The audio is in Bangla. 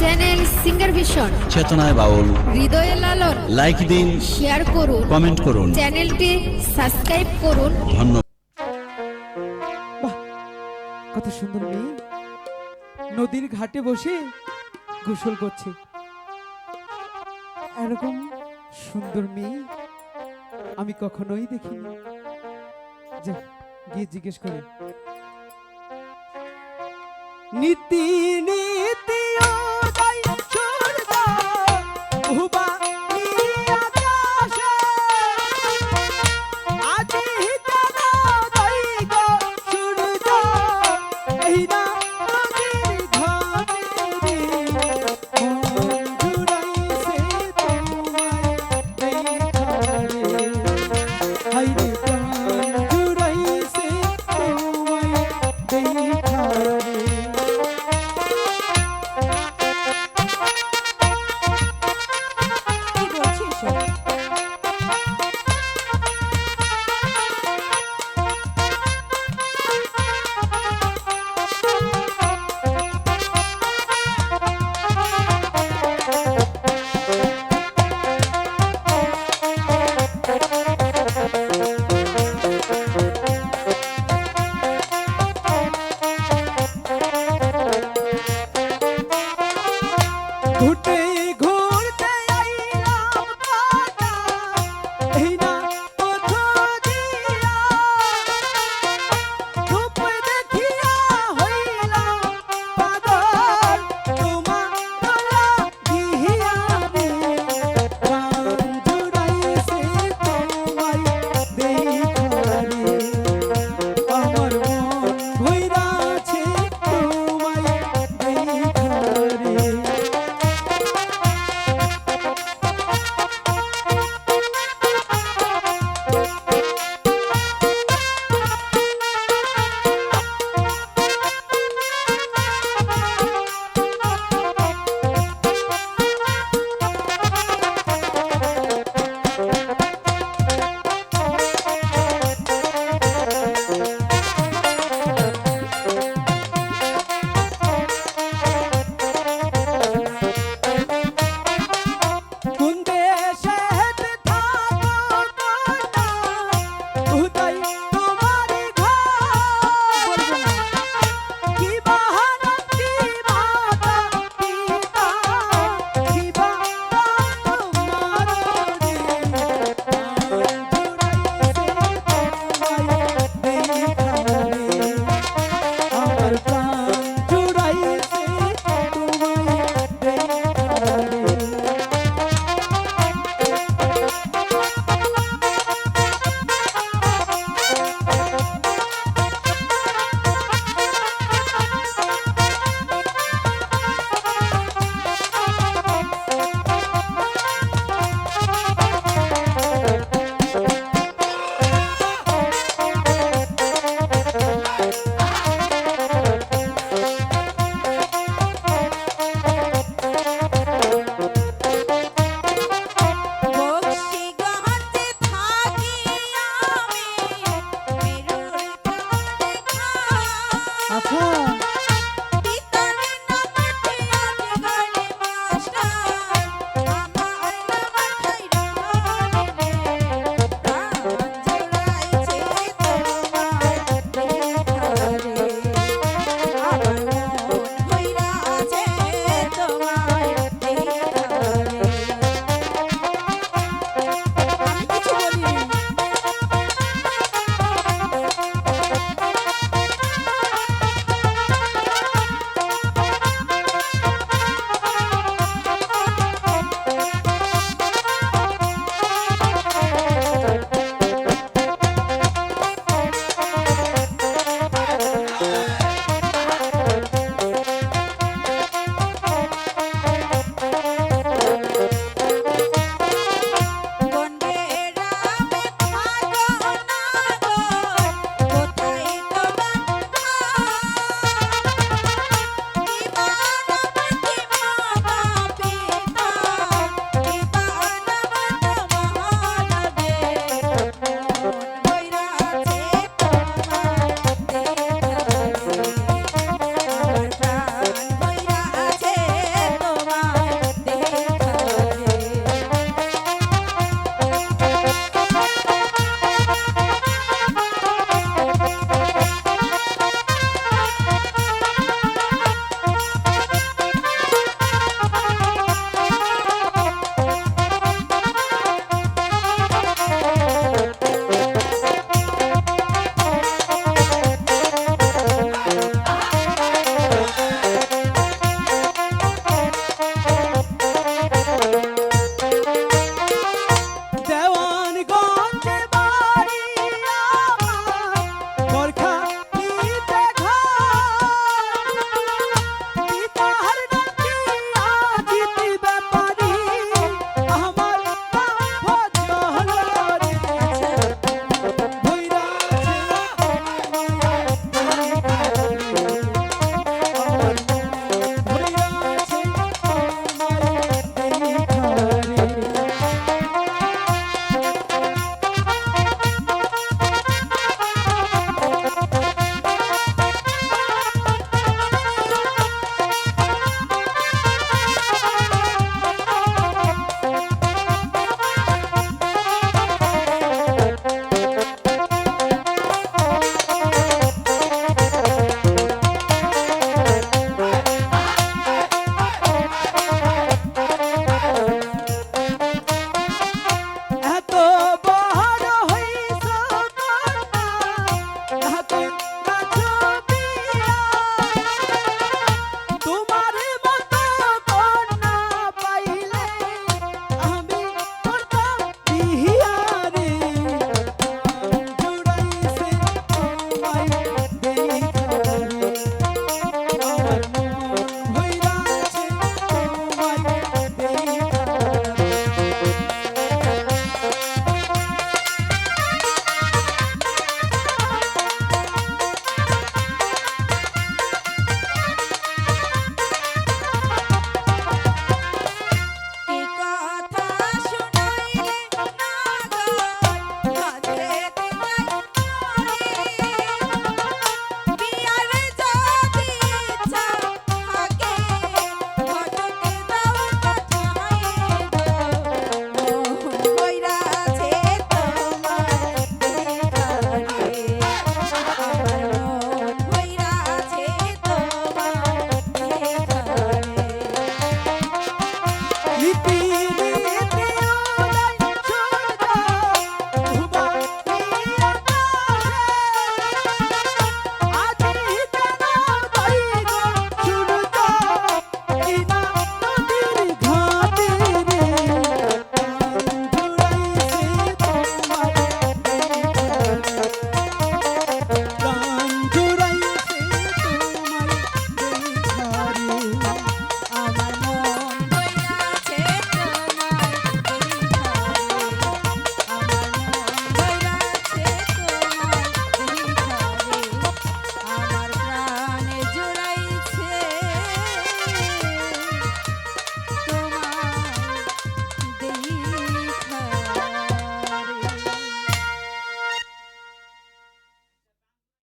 চ্যানেল সিঙ্গার ভিশন চেতনায় বাউল হৃদয়ে লালন লাইক দিন শেয়ার করুন. কমেন্ট করুন. চ্যানেলটি সাবস্ক্রাইব করুন. ধন্যবাদ। কত সুন্দর মেয়ে নদীর ঘাটে বসে গোসল করছে। এরকম সুন্দর মেয়ে আমি কখনোই দেখিনি। যা গিয়ে জিজ্ঞেস করে। নীতি